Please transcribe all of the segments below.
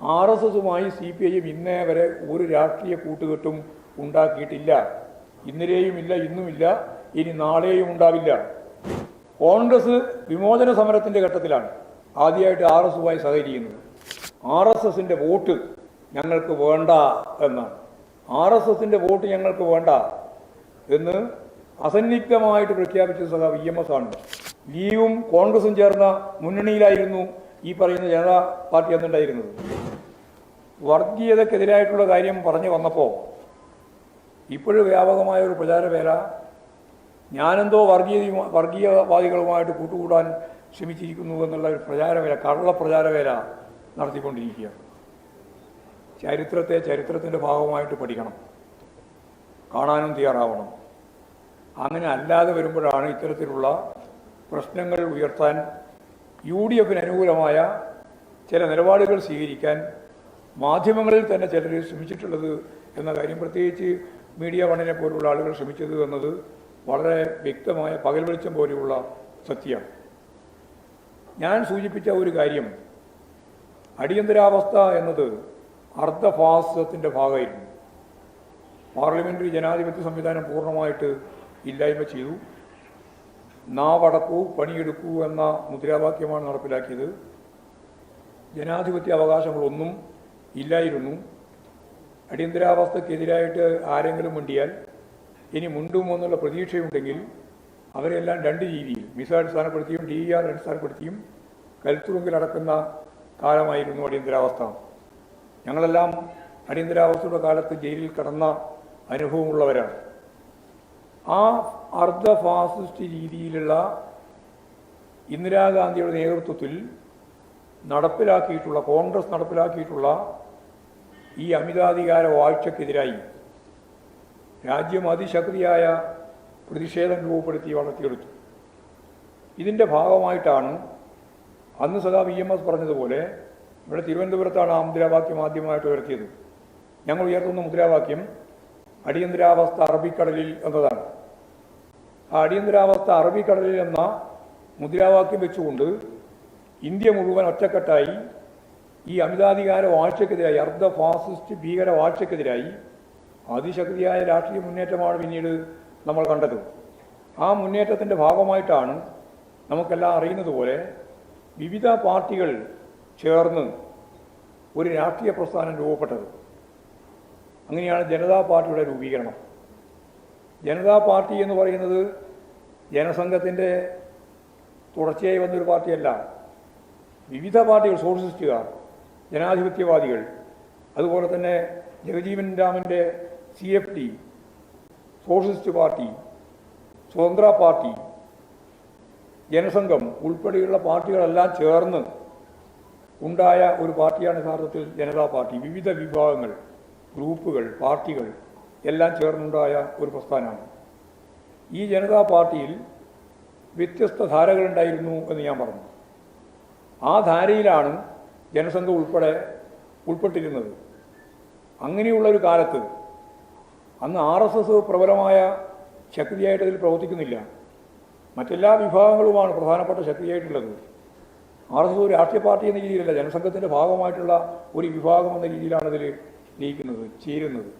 R S എസുമായി C P ഐയും ഇന്നേ വരെ ഒരു രാഷ്ട്രീയ കൂട്ടുകെട്ടും ഉണ്ടാക്കിയിട്ടില്ല. ഇന്നലെയും ഇല്ല ഇന്നുമില്ല ഇനി നാളെയും ഉണ്ടാവില്ല. കോൺഗ്രസ് വിമോചന സമരത്തിന്റെ ഘട്ടത്തിലാണ് ആദ്യമായിട്ട് ആർ എസ് എസുമായി സഹകരിക്കുന്നത്. ആർ എസ് എസിന്റെ വോട്ട് ഞങ്ങൾക്ക് വേണ്ട എന്നാണ്. ആർ എസ് എസിന്റെ വോട്ട് ഞങ്ങൾക്ക് വേണ്ട എന്ന് അസന്നിഗ്ധമായിട്ട് പ്രഖ്യാപിച്ച സദാ വി എം എസ് ആണ്. ലീഗും കോൺഗ്രസും ചേർന്ന മുന്നണിയിലായിരുന്നു ഈ പറയുന്ന ജനതാ പാർട്ടി അന്നുണ്ടായിരുന്നത്. വർഗീയതക്കെതിരായിട്ടുള്ള കാര്യം പറഞ്ഞു വന്നപ്പോൾ ഇപ്പോഴും വ്യാപകമായ ഒരു പ്രചാരവേല ഞാനെന്തോ വർഗീയ വർഗീയവാദികളുമായിട്ട് കൂട്ടുകൂടാൻ ശ്രമിച്ചിരിക്കുന്നു എന്നുള്ള ഒരു പ്രചാരവേല കള്ള പ്രചാരവേല നടത്തിക്കൊണ്ടിരിക്കുകയാണ്. ചരിത്രത്തെ ചരിത്രത്തിന്റെ ഭാഗമായിട്ട് പഠിക്കണം. കാണാനും തയ്യാറാവണം. അങ്ങനെ അല്ലാതെ വരുമ്പോഴാണ് ഇത്തരത്തിലുള്ള പ്രശ്നങ്ങൾ ഉയർത്താൻ യു ഡി എഫിന് അനുകൂലമായ ചില നിലപാടുകൾ സ്വീകരിക്കാൻ മാധ്യമങ്ങളിൽ തന്നെ ചിലർ ശ്രമിച്ചിട്ടുള്ളത് എന്ന കാര്യം. പ്രത്യേകിച്ച് മീഡിയ വണ്ണിനെ പോലുള്ള ആളുകൾ ശ്രമിച്ചത് എന്നത് വളരെ വ്യക്തമായ പകൽ വെളിച്ചം പോലെയുള്ള സത്യമാണ്. ഞാൻ സൂചിപ്പിച്ച ഒരു കാര്യം അടിയന്തരാവസ്ഥ എന്നത് അർദ്ധഫാസത്തിന്റെ ഭാഗമായിരുന്നു. പാർലമെന്ററി ജനാധിപത്യ സംവിധാനം പൂർണമായിട്ട് ഇല്ലായ്മ ചെയ്തു. നാവടക്കൂ പണിയെടുക്കൂ എന്ന മുദ്രാവാക്യമാണ് നടപ്പിലാക്കിയത്. ജനാധിപത്യ അവകാശങ്ങളൊന്നും ഇല്ലായിരുന്നു. അടിയന്തരാവസ്ഥക്കെതിരായിട്ട് ആരെങ്കിലും മുണ്ടിയാൽ ഇനി മുണ്ടുമോ എന്നുള്ള പ്രതീക്ഷയുണ്ടെങ്കിൽ അവരെല്ലാം രണ്ട് രീതിയിൽ മിസ അടിസ്ഥാനപ്പെടുത്തിയും ഡി ആർ അടിസ്ഥാനപ്പെടുത്തിയും കരുത്തുറുങ്കിലടക്കുന്ന കാലമായിരുന്നു അടിയന്തരാവസ്ഥ. ഞങ്ങളെല്ലാം അടിയന്തരാവസ്ഥയുടെ കാലത്ത് ജയിലിൽ കടന്ന അനുഭവമുള്ളവരാണ്. ആ അർദ്ധ ഫാസിസ്റ്റ് രീതിയിലുള്ള ഇന്ദിരാഗാന്ധിയുടെ നേതൃത്വത്തിൽ നടപ്പിലാക്കിയിട്ടുള്ള കോൺഗ്രസ് നടപ്പിലാക്കിയിട്ടുള്ള ഈ അമിതാധികാര വാഴ്ചക്കെതിരായി രാജ്യം അതിശക്തിയായ പ്രതിഷേധം രൂപപ്പെടുത്തി വളർത്തിയെടുത്തു. ഇതിന്റെ ഭാഗമായിട്ടാണ് അന്ന് സദാ വി എം എസ് പറഞ്ഞതുപോലെ ഇവിടെ തിരുവനന്തപുരത്താണ് ആ മുദ്രാവാക്യം ആദ്യമായിട്ട് ഉയർത്തിയത്. ഞങ്ങൾ ഉയർത്തുന്ന മുദ്രാവാക്യം അടിയന്തരാവസ്ഥ അറബിക്കടലിൽ എന്നതാണ്. ആ അടിയന്തരാവസ്ഥ അറബിക്കടലിൽ എന്ന മുദ്രാവാക്യം വെച്ചുകൊണ്ട് ഇന്ത്യ മുഴുവൻ ഒറ്റക്കെട്ടായി ഈ അമിതാധികാര വാഴ്ചക്കെതിരായി അർദ്ധ ഫാസിസ്റ്റ് ഭീകര വാഴ്ചക്കെതിരായി അതിശക്തിയായ രാഷ്ട്രീയ മുന്നേറ്റമാണ് പിന്നീട് നമ്മൾ കണ്ടത്. ആ മുന്നേറ്റത്തിന്റെ ഭാഗമായിട്ടാണ് നമുക്കെല്ലാം അറിയുന്നത് പോലെ വിവിധ പാർട്ടികൾ ചേർന്ന് ഒരു രാഷ്ട്രീയ പ്രസ്ഥാനം രൂപപ്പെട്ടത്. അങ്ങനെയാണ് ജനതാ പാർട്ടിയുടെ രൂപീകരണം. ജനതാ പാർട്ടി എന്ന് പറയുന്നത് ജനസംഘത്തിന്റെ തുടർച്ചയായി വന്നൊരു പാർട്ടിയല്ല. വിവിധ പാർട്ടികൾ സോഷ്യലിസ്റ്റുകാർ ജനാധിപത്യവാദികൾ അതുപോലെ തന്നെ ജഗജീവൻ രാമന്റെ C F T socialist party Swatantra party Janasangh ഉൾപ്പെടെയുള്ള പാർട്ടികളെല്ലാം ചേർന്ന് ഉണ്ടായ ഒരു പാർട്ടിയാണ് യഥാർത്ഥത്തിൽ ജനതാ പാർട്ടി. വിവിധ വിഭാഗങ്ങൾ ഗ്രൂപ്പുകൾ പാർട്ടികൾ എല്ലാം ചേർന്നുണ്ടായ ഒരു പ്രസ്ഥാനമാണ്. ഈ ജനതാ പാർട്ടിയിൽ വ്യത്യസ്ത ധാരകളുണ്ടായിരുന്നു എന്ന് ഞാൻ പറഞ്ഞു. ആ ധാരയിലാണ് ജനസംഘം ഉൾപ്പെടെ ഉൾപ്പെട്ടിരുന്നത്. അങ്ങനെയുള്ളൊരു കാലത്ത് അന്ന് ആർ എസ് എസ് പ്രബലമായ ശക്തിയായിട്ട് അതിൽ പ്രവർത്തിക്കുന്നില്ല. മറ്റെല്ലാ വിഭാഗങ്ങളുമാണ് പ്രധാനപ്പെട്ട ശക്തിയായിട്ടുള്ളത്. ആർ എസ് എസ് ഒരു രാഷ്ട്രീയ പാർട്ടി എന്ന രീതിയിലല്ല ജനസംഘത്തിന്റെ ഭാഗമായിട്ടുള്ള ഒരു വിഭാഗം എന്ന രീതിയിലാണ് ഇതിൽ ലയിക്കുന്നത് ചേരുന്നത്.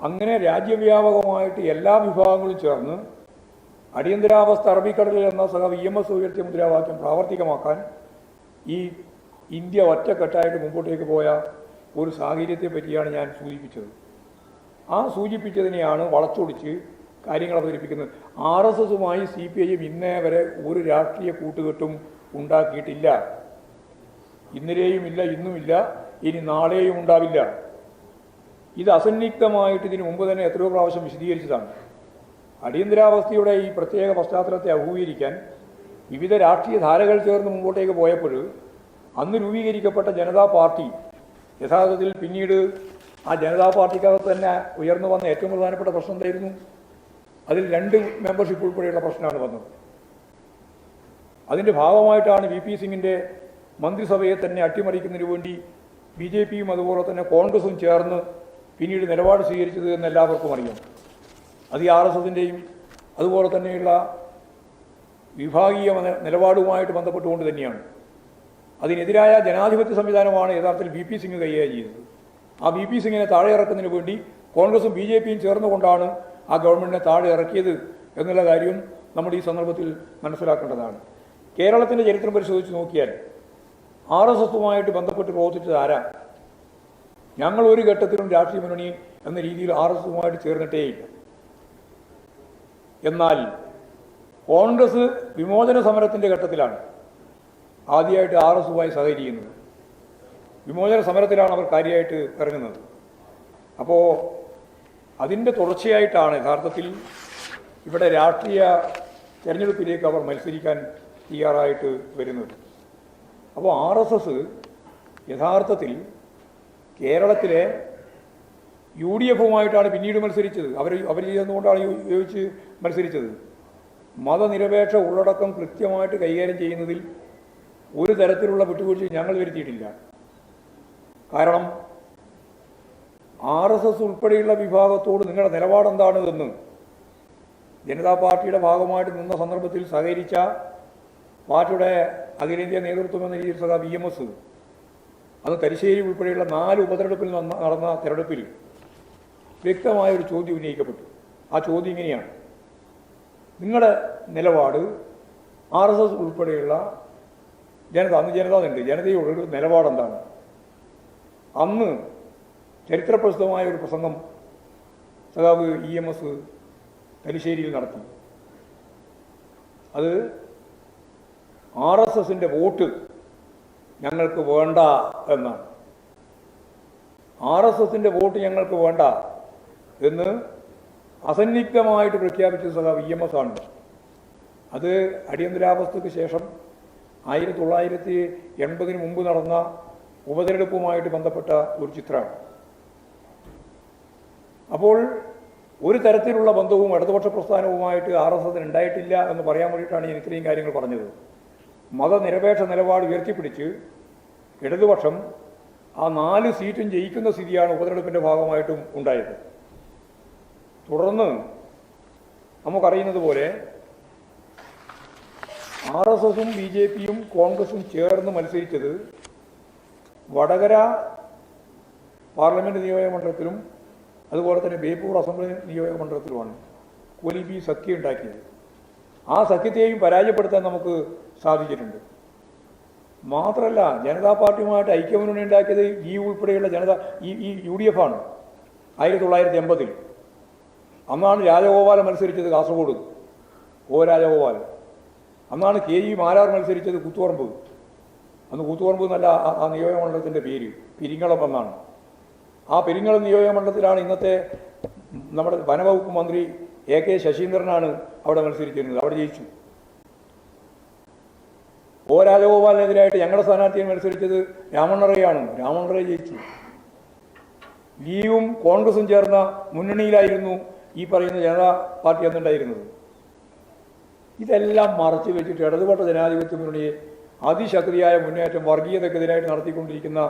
അങ്ങനെ രാജ്യവ്യാപകമായിട്ട് എല്ലാ വിഭാഗങ്ങളും ചേർന്ന് അടിയന്തരാവസ്ഥ അറബിക്കടലിൽ എന്ന സഹ വി എം എസ് ഉയർത്തിയ മുദ്രാവാക്യം പ്രാവർത്തികമാക്കാൻ ഈ ഇന്ത്യ ഒറ്റക്കെട്ടായിട്ട് മുമ്പോട്ടേക്ക് പോയ ഒരു സാഹചര്യത്തെ പറ്റിയാണ് ഞാൻ സൂചിപ്പിച്ചത്. ആ സൂചിപ്പിച്ചതിനെയാണ് വളച്ചൊടിച്ച് കാര്യങ്ങൾ അവതരിപ്പിക്കുന്നത്. ആർ എസ് എസുമായി സി പി ഐയും ഇന്നേ വരെ ഒരു രാഷ്ട്രീയ കൂട്ടുകെട്ടും ഉണ്ടാക്കിയിട്ടില്ല. ഇന്നലെയും ഇല്ല ഇന്നുമില്ല ഇനി നാളെയും ഉണ്ടാവില്ല. ഇത് അസന്നിഗ്ധമായിട്ട് ഇതിനു മുമ്പ് തന്നെ എത്രയോ പ്രാവശ്യം വിശദീകരിച്ചതാണ്. അടിയന്തരാവസ്ഥയുടെ ഈ പ്രത്യേക പശ്ചാത്തലത്തെ അഭിമുഖീകരിക്കാൻ വിവിധ രാഷ്ട്രീയ ധാരകൾ ചേർന്ന് മുമ്പോട്ടേക്ക് പോയപ്പോൾ അന്ന് രൂപീകരിക്കപ്പെട്ട ജനതാ പാർട്ടി യഥാർത്ഥത്തിൽ പിന്നീട് ആ ജനതാ പാർട്ടിക്കകത്ത് തന്നെ ഉയർന്നു വന്ന ഏറ്റവും പ്രധാനപ്പെട്ട പ്രശ്നം എന്തായിരുന്നു? അതിൽ രണ്ട് മെമ്പർഷിപ്പ് ഉൾപ്പെടെയുള്ള പ്രശ്നമാണ് വന്നത്. അതിന്റെ ഭാഗമായിട്ടാണ് വി പി സിംഗിന്റെ മന്ത്രിസഭയെ തന്നെ അട്ടിമറിക്കുന്നതിന് വേണ്ടി ബി ജെ പിയും അതുപോലെ തന്നെ കോൺഗ്രസും ചേർന്ന് പിന്നീട് നിലപാട് സ്വീകരിച്ചത് എന്ന് എല്ലാവർക്കും അറിയാം. അത് ഈ ആർ എസ് എസിന്റെയും അതുപോലെ തന്നെയുള്ള വിഭാഗീയ നിലപാടുമായിട്ട് ബന്ധപ്പെട്ടുകൊണ്ട് തന്നെയാണ്. അതിനെതിരായ ജനാധിപത്യ സംവിധാനമാണ് യഥാർത്ഥത്തിൽ ബി പി സിംഗ് കൈകാര്യം ചെയ്യുന്നത്. ആ ബി പി സിംഗിനെ താഴെ ഇറക്കുന്നതിന് വേണ്ടി കോൺഗ്രസും ബി ജെ പിയും ചേർന്നുകൊണ്ടാണ് ആ ഗവൺമെന്റിനെ താഴെ ഇറക്കിയത് എന്നുള്ള കാര്യവും നമ്മൾ ഈ സന്ദർഭത്തിൽ മനസ്സിലാക്കേണ്ടതാണ്. കേരളത്തിന്റെ ചരിത്രം പരിശോധിച്ച് നോക്കിയാൽ ആർ എസ് എസുമായിട്ട് ബന്ധപ്പെട്ട് പ്രവർത്തിച്ചത് ആരാ? ഞങ്ങൾ ഒരു ഘട്ടത്തിലും രാഷ്ട്രീയ മുന്നണി എന്ന രീതിയിൽ ആർ എസ് എസുമായിട്ട് ചേർന്നിട്ടേയില്ല എന്നാൽ കോൺഗ്രസ് വിമോചന സമരത്തിന്റെ ഘട്ടത്തിലാണ് ആദ്യമായിട്ട് ആർ എസ് എസുമായി സഹകരിക്കുന്നത് വിമോചന സമരത്തിലാണ് അവർ കാര്യമായിട്ട് ഇറങ്ങുന്നത്. അപ്പോൾ അതിന്റെ തുടർച്ചയായിട്ടാണ് യഥാർത്ഥത്തിൽ ഇവിടെ രാഷ്ട്രീയ തെരഞ്ഞെടുപ്പിലേക്ക് അവർ മത്സരിക്കാൻ തയ്യാറായിട്ട് വരുന്നത്. അപ്പോൾ ആർ എസ് എസ് യഥാർത്ഥത്തിൽ കേരളത്തിലെ യു ഡി എഫുമായിട്ടാണ് പിന്നീട് മത്സരിച്ചത്. അവർ അവർ ചെയ്യുന്നതുകൊണ്ടാണ് യോ- യോജിച്ച് മത്സരിച്ചത്. മതനിരപേക്ഷ ഉള്ളടക്കം കൃത്യമായിട്ട് കൈകാര്യം ചെയ്യുന്നതിൽ ഒരു തരത്തിലുള്ള വിട്ടുവീഴ്ച ഞങ്ങൾ വരുത്തിയിട്ടില്ല. കാരണം ആർ എസ് എസ് ഉൾപ്പെടെയുള്ള വിഭാഗത്തോട് നിങ്ങളുടെ നിലപാടെന്താണ് എന്ന് ജനതാ പാർട്ടിയുടെ ഭാഗമായിട്ട് നിന്ന സന്ദർഭത്തിൽ സഹകരിച്ച പാർട്ടിയുടെ അഖിലേന്ത്യാ നേതൃത്വം എന്ന രീതിയിൽ സദാ വി എം എസ് അത് തരിശ്ശേരി ഉൾപ്പെടെയുള്ള നാല് ഉപതെരഞ്ഞെടുപ്പിൽ നടന്ന തെരഞ്ഞെടുപ്പിൽ വ്യക്തമായ ഒരു ചോദ്യം ഉന്നയിക്കപ്പെട്ടു. ആ ചോദ്യം ഇങ്ങനെയാണ്. നിങ്ങളുടെ നിലപാട് ആർ എസ് എസ് ഉൾപ്പെടെയുള്ള ജനത അന്ന് ജനത ഉണ്ട്. ഒരു നിലപാടെന്താണ്? അന്ന് ചരിത്രപ്രസിദ്ധമായ ഒരു പ്രസംഗം സഖാവ് ഇ എം എസ് തലശ്ശേരിയിൽ നടത്തി. അത് ആർ എസ് എസിന്റെ വോട്ട് ഞങ്ങൾക്ക് വേണ്ട എന്നാണ്. ആർ എസ് എസിന്റെ വോട്ട് ഞങ്ങൾക്ക് വേണ്ട എന്ന് അസന്നിഗ്ധമായിട്ട് പ്രഖ്യാപിച്ചത് സഖാവ് ഇ എം എസ് ആണ്. അത് അടിയന്തരാവസ്ഥയ്ക്ക് ശേഷം ആയിരത്തി തൊള്ളായിരത്തി എൺപതിന് മുമ്പ് നടന്ന ഉപതെരഞ്ഞെടുപ്പുമായിട്ട് ബന്ധപ്പെട്ട ഒരു ചിത്രമാണ്. അപ്പോൾ ഒരു തരത്തിലുള്ള ബന്ധവും ഇടതുപക്ഷ പ്രസ്ഥാനവുമായിട്ട് ആർ എസ് എസിന് ഉണ്ടായിട്ടില്ല എന്ന് പറയാൻ വേണ്ടിയിട്ടാണ് ഞാൻ ഇത്രയും കാര്യങ്ങൾ പറഞ്ഞത്. മതനിരപേക്ഷ നിലപാട് ഉയർത്തിപ്പിടിച്ച് ഇടതുപക്ഷം ആ നാല് സീറ്റും ജയിക്കുന്ന സ്ഥിതിയാണ് ഉപതെരഞ്ഞെടുപ്പിന്റെ ഭാഗമായിട്ടും ഉണ്ടായത്. തുടർന്ന് നമുക്കറിയുന്നത് പോലെ ആർ എസ് എസും ബി ജെ പിയും കോൺഗ്രസും ചേർന്ന് മത്സരിച്ചത് വടകര പാർലമെന്റ് നിയോജക മണ്ഡലത്തിലും അതുപോലെ തന്നെ ബേപ്പൂർ അസംബ്ലി നിയോജക മണ്ഡലത്തിലുമാണ് കൊലിബി സഖ്യം ഉണ്ടാക്കിയത്. ആ സഖ്യത്തെയും പരാജയപ്പെടുത്താൻ നമുക്ക് സാധിച്ചിട്ടുണ്ട്. മാത്രമല്ല ജനതാ പാർട്ടിയുമായിട്ട് ഐക്യമുന്നണി ഉണ്ടാക്കിയത് ഈ ഉൾപ്പെടെയുള്ള ജനത ഈ ഈ യു ഡി എഫ് ആണ് ആയിരത്തി തൊള്ളായിരത്തി എൺപതിൽ. അന്നാണ് രാജഗോപാലൻ മത്സരിച്ചത് കാസർഗോഡ്. ഓ രാജഗോപാലൻ. അന്നാണ് കെ ഇ മാരാർ മത്സരിച്ചത് കൂത്തുപറമ്പ്. അന്ന് കൂത്തുപറമ്പ് എന്നല്ല ആ- നിയോജകമണ്ഡലത്തിന്റെ നിയോജക മണ്ഡലത്തിന്റെ പേര് പിരിങ്ങളം എന്നാണ്. ആ പെരിങ്ങളം നിയോജക മണ്ഡലത്തിലാണ് ഇന്നത്തെ നമ്മുടെ വനവകുപ്പ് മന്ത്രി എ കെ ശശീന്ദ്രനാണ് അവിടെ മത്സരിച്ചിരുന്നത്. അവിടെ ജയിച്ചു. ഒ രാജഗോപാലിനെതിരായിട്ട് ഞങ്ങളുടെ സ്ഥാനാർത്ഥിയെ മത്സരിച്ചത് രാമണ്ണറയാണ്. രാമണ്ണറ ജയിച്ചു. ലീവും കോൺഗ്രസും ചേർന്ന മുന്നണിയിലായിരുന്നു ഈ പറയുന്ന ജനതാ പാർട്ടി അന്നുണ്ടായിരുന്നത്. ഇതെല്ലാം മറച്ചു വെച്ചിട്ട് ഇടതുപക്ഷ ജനാധിപത്യ മുന്നണിയെ അതിശക്തിയായ മുന്നേറ്റം വർഗീയതക്കെതിരായിട്ട് നടത്തിക്കൊണ്ടിരിക്കുന്ന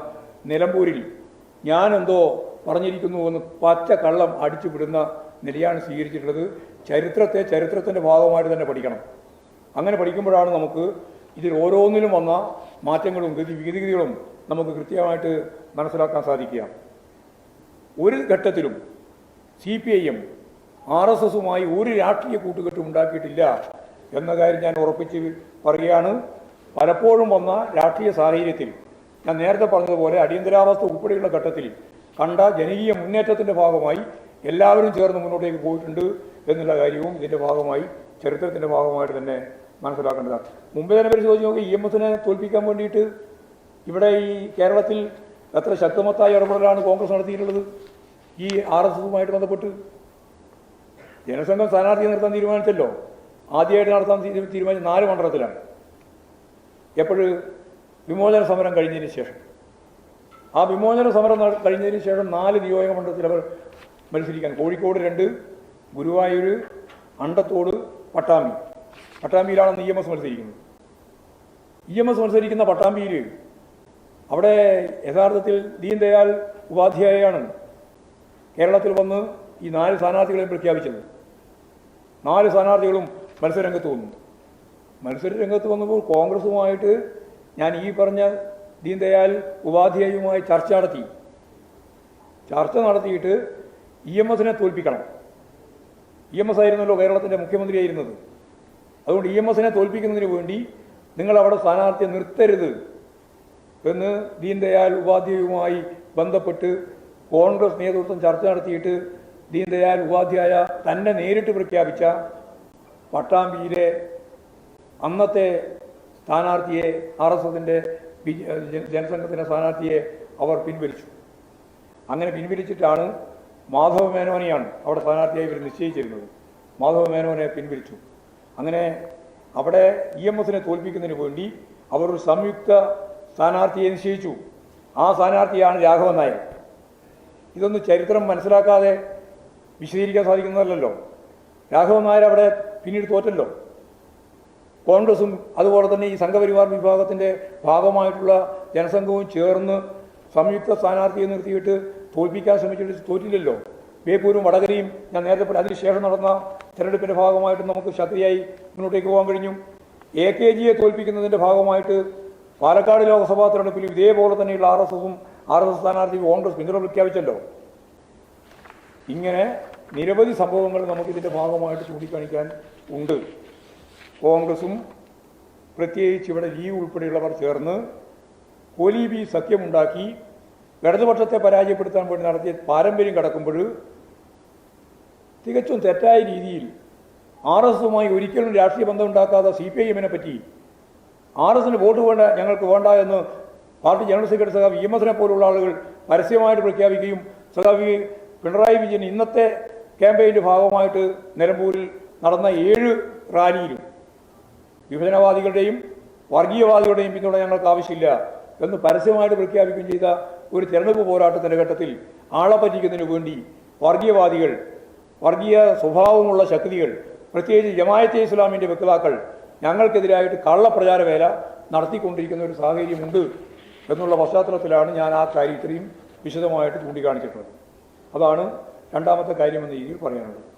നിലമ്പൂരിൽ ഞാനെന്തോ പറഞ്ഞിരിക്കുന്നു എന്ന് പച്ച കള്ളം അടിച്ചു വിടുന്ന നിലയാണ് സ്വീകരിച്ചിട്ടുള്ളത്. ചരിത്രത്തെ ചരിത്രത്തിന്റെ ഭാഗമായിട്ട് തന്നെ പഠിക്കണം. അങ്ങനെ പഠിക്കുമ്പോഴാണ് നമുക്ക് ഇതിൽ ഓരോന്നിലും വന്ന മാറ്റങ്ങളും ഗതി വിഗതികളും നമുക്ക് കൃത്യമായിട്ട് മനസ്സിലാക്കാൻ സാധിക്കുക. ഒരു ഘട്ടത്തിലും C P I M R S എസുമായി ഒരു രാഷ്ട്രീയ കൂട്ടുകെട്ടും ഉണ്ടാക്കിയിട്ടില്ല. എന്ന കാര്യം ഞാൻ ഉറപ്പിച്ച് പറയുകയാണ്. പലപ്പോഴും വന്ന രാഷ്ട്രീയ സാഹചര്യത്തിൽ ഞാൻ നേരത്തെ പറഞ്ഞതുപോലെ അടിയന്തരാവസ്ഥ ഉൾപ്പെടെയുള്ള ഘട്ടത്തിൽ കണ്ട ജനകീയ മുന്നേറ്റത്തിന്റെ ഭാഗമായി എല്ലാവരും ചേർന്ന് മുന്നോട്ടേക്ക് പോയിട്ടുണ്ട് എന്നുള്ള കാര്യവും ഇതിന്റെ ഭാഗമായി ചരിത്രത്തിന്റെ ഭാഗമായിട്ട് തന്നെ മനസ്സിലാക്കേണ്ടതാണ്. മുമ്പ് തന്നെ പരിശോധിച്ച് നോക്കി ഇ എം എസിനെ തോൽപ്പിക്കാൻ വേണ്ടിയിട്ട് ഇവിടെ ഈ കേരളത്തിൽ എത്ര ശക്തമത്തായ ഇടപെടലാണ് കോൺഗ്രസ് നടത്തിയിട്ടുള്ളത്? ഈ ആർ എസ് എസുമായിട്ട് ബന്ധപ്പെട്ട് ജനസംഘം സ്ഥാനാർത്ഥിയെ നിർത്താൻ തീരുമാനിച്ചല്ലോ. ആദ്യമായിട്ട് നടത്താൻ തീരു- തീരുമാനിച്ച നാല് മണ്ഡലത്തിലാണ്. എപ്പോഴും വിമോചന സമരം കഴിഞ്ഞതിന് ശേഷം. ആ വിമോചന സമരം കഴിഞ്ഞതിന് ശേഷം നാല് നിയോജക മണ്ഡലത്തിൽ അവർ മത്സരിക്കാൻ. കോഴിക്കോട് രണ്ട് ഗുരുവായൂർ അണ്ടത്തോട് പട്ടാമ്പി. പട്ടാമ്പിയിലാണ് ഇ എം എസ് മത്സരിക്കുന്നത്. ഇ എം എസ് മത്സരിക്കുന്ന പട്ടാമ്പിയിൽ അവിടെ യഥാർത്ഥത്തിൽ ദീൻ ദയാൽ ഉപാധ്യായയാണ് കേരളത്തിൽ വന്ന് ഈ നാല് സ്ഥാനാർത്ഥികളെയും പ്രഖ്യാപിച്ചത്. നാല് സ്ഥാനാർത്ഥികളും മത്സരരംഗത്ത് വന്നു മത്സരരംഗത്ത് വന്നപ്പോൾ കോൺഗ്രസുമായിട്ട് ഞാൻ ഈ പറഞ്ഞ ദീൻദയാൽ ഉപാധ്യായുമായി ചർച്ച നടത്തി. ചർച്ച നടത്തിയിട്ട് ഇ എം എസിനെ തോൽപ്പിക്കണം. ഇ എം എസ് ആയിരുന്നല്ലോ കേരളത്തിന്റെ മുഖ്യമന്ത്രിയായിരുന്നത്. അതുകൊണ്ട് ഇ എം എസിനെ തോൽപ്പിക്കുന്നതിന് വേണ്ടി നിങ്ങൾ അവിടെ സ്ഥാനാർത്ഥിയെ നിർത്തരുത് എന്ന് ദീൻദയാൽ ഉപാധ്യായുമായി ബന്ധപ്പെട്ട് കോൺഗ്രസ് നേതൃത്വം ചർച്ച നടത്തിയിട്ട് ദീൻദയാൽ ഉപാധ്യായ തന്നെ നേരിട്ട് പ്രഖ്യാപിച്ച പട്ടാമ്പിയിലെ അന്നത്തെ സ്ഥാനാർത്ഥിയെ ആർ എസ് എസിന്റെ ജനസംഘത്തിന്റെ സ്ഥാനാർത്ഥിയെ അവർ പിൻവലിച്ചു. അങ്ങനെ പിൻവലിച്ചിട്ടാണ് മാധവ മേനോനെയാണ് അവിടെ സ്ഥാനാർത്ഥിയായി ഇവർ നിശ്ചയിച്ചിരുന്നത്. മാധവ മേനോനെ പിൻവലിച്ചു. അങ്ങനെ അവിടെ ഇ എം എസിനെ തോൽപ്പിക്കുന്നതിന് വേണ്ടി അവർ ഒരു സംയുക്ത സ്ഥാനാർത്ഥിയെ നിശ്ചയിച്ചു. ആ സ്ഥാനാർത്ഥിയാണ് രാഘവൻ നായർ. ഇതൊന്നും ചരിത്രം മനസ്സിലാക്കാതെ വിശദീകരിക്കാൻ സാധിക്കുന്നതല്ലല്ലോ. രാഘവൻ നായർ അവിടെ പിന്നീട് തോറ്റല്ലോ. കോൺഗ്രസും അതുപോലെ തന്നെ ഈ സംഘപരിവാർ വിഭാഗത്തിന്റെ ഭാഗമായിട്ടുള്ള ജനസംഘവും ചേർന്ന് സംയുക്ത സ്ഥാനാർത്ഥിയെ നിർത്തിയിട്ട് തോൽപ്പിക്കാൻ ശ്രമിച്ചിട്ട് തോറ്റില്ലല്ലോ. ബേപ്പൂരും വടകരയും ഞാൻ നേരത്തെ പറഞ്ഞു അതിനുശേഷം നടന്ന തെരഞ്ഞെടുപ്പിന്റെ ഭാഗമായിട്ട് നമുക്ക് ശക്തിയായി മുന്നോട്ടേക്ക് പോകാൻ കഴിഞ്ഞു. എ കെ ജിയെ തോൽപ്പിക്കുന്നതിന്റെ ഭാഗമായിട്ട് പാലക്കാട് ലോക്സഭാ തെരഞ്ഞെടുപ്പിൽ ഇതേപോലെ തന്നെയുള്ള ആർ എസ് എസും ആർ എസ് എസ് സ്ഥാനാർത്ഥി കോൺഗ്രസ് പിന്തുണ പ്രഖ്യാപിച്ചല്ലോ. ഇങ്ങനെ നിരവധി സംഭവങ്ങൾ നമുക്കിതിന്റെ ഭാഗമായിട്ട് ചൂണ്ടിക്കാണിക്കാൻ ഉണ്ട്. കോൺഗ്രസും പ്രത്യേകിച്ച് ഇവിടെ ലീഗ് ഉൾപ്പെടെയുള്ളവർ ചേർന്ന് കോലീബി സഖ്യമുണ്ടാക്കി ഇടതുപക്ഷത്തെ പരാജയപ്പെടുത്താൻ വേണ്ടി നടത്തിയ പാരമ്പര്യം കടക്കുമ്പോൾ തികച്ചും തെറ്റായ രീതിയിൽ ആർ എസ് എസുമായി ഒരിക്കലും രാഷ്ട്രീയ ബന്ധം ഉണ്ടാക്കാത്ത സി പി ഐ എമ്മിനെ പറ്റി ആർ എസിന് വോട്ട് വേണ്ട ഞങ്ങൾക്ക് വേണ്ട എന്ന് പാർട്ടി ജനറൽ സെക്രട്ടറി സഖാവ് ഇ എം എസിനെ പോലുള്ള ആളുകൾ പരസ്യമായിട്ട് പ്രഖ്യാപിക്കുകയും സഖാവ് പിണറായി വിജയൻ ഇന്നത്തെ ക്യാമ്പയിന്റെ ഭാഗമായിട്ട് നിലമ്പൂരിൽ നടന്ന ഏഴ് റാലിയിലും വിഭജനവാദികളുടെയും വർഗീയവാദികളുടെയും പിന്തുണ ഞങ്ങൾക്ക് ആവശ്യമില്ല എന്ന് പരസ്യമായിട്ട് പ്രഖ്യാപിക്കുകയും ചെയ്ത ഒരു തെരഞ്ഞെടുപ്പ് പോരാട്ടത്തിന്റെ ഘട്ടത്തിൽ ആളെ പറ്റിക്കുന്നതിന് വേണ്ടി വർഗീയവാദികൾ വർഗീയ സ്വഭാവമുള്ള ശക്തികൾ പ്രത്യേകിച്ച് ജമായത്തെ ഇസ്ലാമിന്റെ വ്യക്താക്കൾ ഞങ്ങൾക്കെതിരായിട്ട് കള്ളപ്രചാര വേല നടത്തിക്കൊണ്ടിരിക്കുന്ന ഒരു സാഹചര്യമുണ്ട് എന്നുള്ള പശ്ചാത്തലത്തിലാണ് ഞാൻ ആ കാര്യം ഇത്രയും വിശദമായിട്ട് ചൂണ്ടിക്കാണിച്ചിട്ടുള്ളത്. അതാണ് രണ്ടാമത്തെ കാര്യമെന്ന രീതിയിൽ പറയാനുള്ളത്